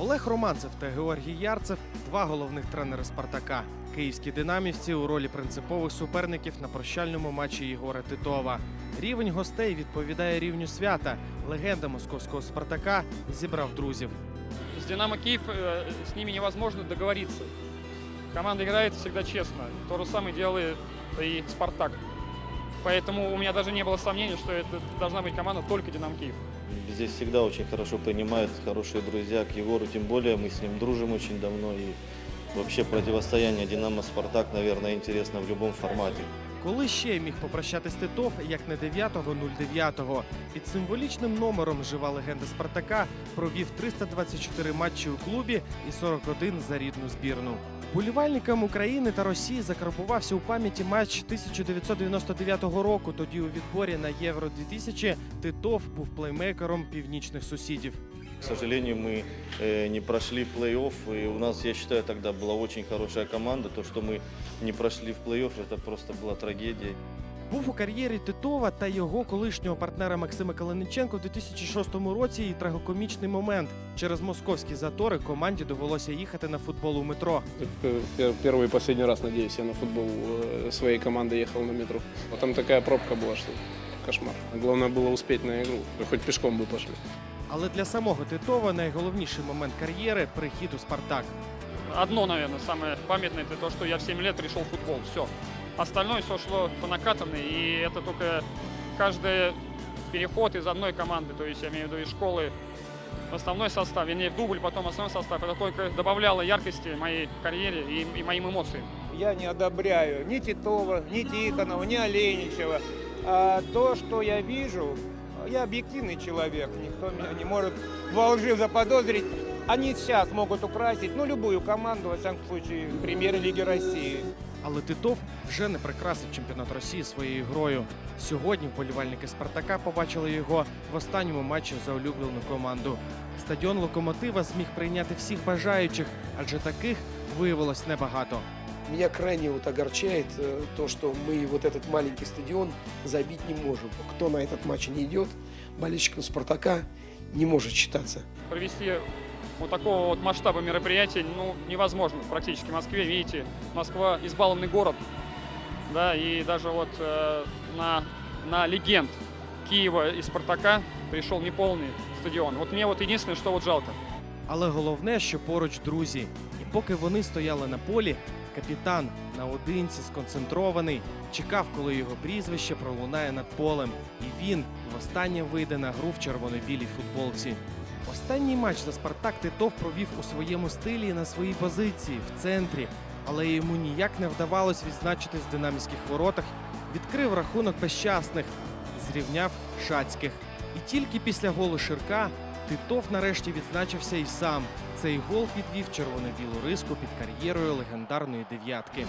Олег Романцев та Георгій Ярцев два головних тренери Спартака. Київські динамівці у ролі принципових суперників на прощальному матчі Єгора Титова. Рівень гостей відповідає рівню свята. Легенда московського Спартака зібрав друзів. С Динамо Киев э, с ними невозможно договориться. Команда играет всегда честно. То же самое делает и Спартак. Поэтому у меня даже не было сомнений, что это должна быть команда только Динамо Киев. Здесь всегда очень хорошо принимают, хорошие друзья. К Егору тем более, мы с ним дружим очень давно. И вообще противостояние Динамо-Спартак, наверное, интересно в любом формате. Коли ще міг попрощатись Титов, як не 9-го, 09-го. Під символічним номером жива легенда Спартака провів 324 матчі у клубі і 41 за рідну збірну. Болівальникам України та Росії закарбувався у пам'яті матч 1999 року. Тоді у відборі на Євро 2000 Титов був плеймейкером північних сусідів. К сожалению, мы э, не прошли плей-офф. И у нас, я считаю, тогда была очень хорошая команда. То, что мы не прошли в плей-офф, это просто была трагедия. Був у кар'єрі Титова та його колишнього партнера Максима Калиниченка в 2006 році і трагокомічний момент. Через московські затори команді довелося їхати на футбол у метро. Так, э, пер- Первый и последний раз, надеюсь, я на футбол э, своей команды ехал на метро. А там такая пробка была, что кошмар. Главное было успеть на игру. Хоть пешком бы пошли. Але для самого Титова найголовніший момент кар'єри прихід у Спартак. Одно, наверное, самое памятное, это то, что я в 7 лет пришел в футбол. Все. Остальное все шло по накатанной, и это только каждый переход из одной команды, то есть я имею в виду из школы в основной состав, вернее, в дубль, потом основной состав, это только добавляло яркости моей карьере и, и моим эмоциям. Я не одобряю ни Титова, ни Тихонова, ни Оленичева. А то, что я вижу, я объективный человек, никто меня не может во лжи заподозрить. Они сейчас могут украсить, ну, любую команду, во всяком случае, премьер-лиги России. Але Титов вже не прикрасив чемпіонат Росії своєю грою. Сьогодні вболівальники Спартака побачили його в останньому матчі за улюблену команду. Стадіон локомотива зміг прийняти всіх бажаючих, адже таких виявилось небагато. Меня крайне вот огорчает э, то, что мы вот этот маленький стадион забить не можем. Кто на этот матч не идет, болельщикам «Спартака» не может считаться. провести вот такого вот масштаба мероприятия ну, невозможно практически в Москве. Видите, Москва избалованный город, да, и даже вот э, на, на легенд Киева и Спартака пришел неполный стадион. Вот мне вот единственное, что вот жалко. Але головне, що поруч друзі. І поки вони стояли на полі, капітан наодинці сконцентрований, чекав, коли його прізвище пролунає над полем. І він востаннє вийде на гру в червоно-білій футболці. Останній матч за Спартак Титов провів у своєму стилі і на своїй позиції в центрі, але йому ніяк не вдавалось відзначитись в динамівських воротах. Відкрив рахунок безщасних, зрівняв шацьких. І тільки після голу Ширка Титов нарешті відзначився і сам. Цей гол підвів червоно-білу риску під кар'єрою легендарної дев'ятки.